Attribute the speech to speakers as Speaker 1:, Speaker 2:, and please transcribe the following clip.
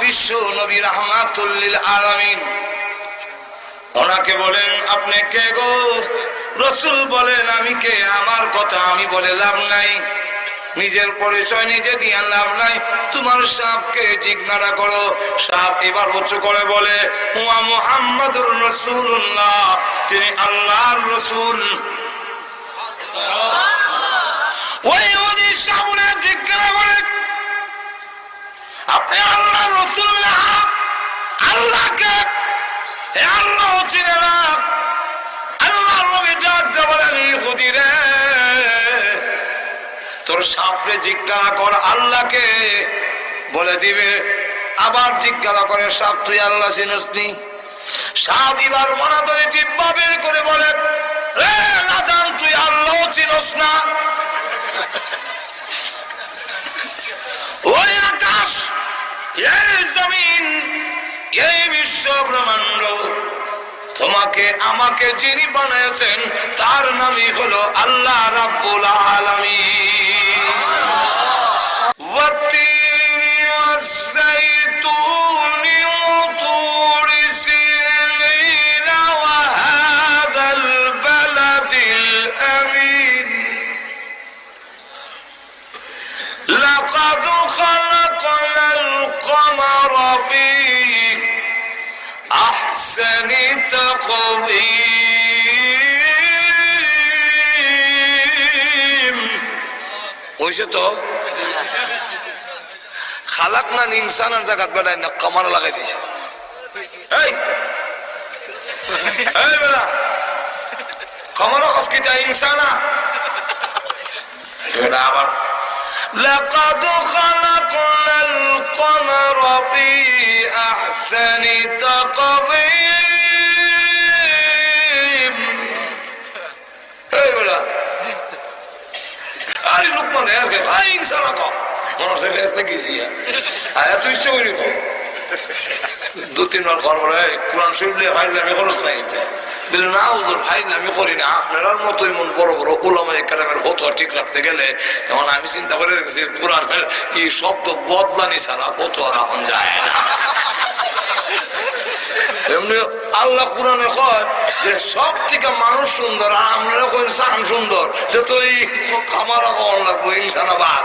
Speaker 1: বিশ্ব নবী রহমাতুল্লিল আলামিন। ওনাকে বলেন, আপনি কে গো? রসুল বলেন, আমি কে? আমার কথা আমি বলে লাভ নাই। নিজের পরিচয় নিজে দিয়ে লাভ নাই। তোমার সাপকে জিজ্ঞাসা করো। সাপ এবার উঁচু করে বলে মুহাম্মাদুর রসুল্লাহ তিনি আল্লাহর রসুল ওই ওই সামনে জিজ্ঞাসা করে আপনি আল্লাহ তোর সাপরে জিজ্ঞাসা কর আল্লাহকে। বলে দিবে, আবার জিজ্ঞাসা করে সাপ, তুই আল্লাহ চিনিস নি? সাপ এবার মনা ধরে জিব্বা বের করে বলে, রে তুই আল্লাহ চিনস না? জমিন এই বিশ্ব ব্রহ্মাণ্ড তোমাকে আমাকে যিনি বানিয়েছেন তার নামই হলো আল্লাহ রাব্বুল আলামিন والتين والزيتون وطور سينين وهذا البلد الأمين لقد خلقنا القمر في أحسن تقويم হয়েছে তো খালাক না ইনসানের জায়গাত বেড়ায় না কামার লাগাই দিছে এই এই বেলা কামার কসকিটা ইনসানা সেটা আবার لقد خلقنا القمر في أحسن تقويم এই বেলা আরে লোকমান দেখে আই ইনসানা কম মানুষের কাছে থেকে গেছি আয়া তুই ইচ্ছে করি কম দু তিনবার খবর বলে কোরআন শরীফ লিয়ে ফাইলামি খরচ নাই বলে না ওদের ফাইলামি করি না আপনার মতোই মন বড় বড় ওলামা একাডেমের ফতোয়া ঠিক রাখতে গেলে, এখন আমি চিন্তা করে দেখছি, কোরআনের এই শব্দ বদলানি ছাড়া কত আর এখন যায় না। আল্লাহ কোরআনে কয় যে সব থেকে মানুষ সুন্দর, আর আমরা কই সুন্দর। যে তো এই ইনসানাবাদ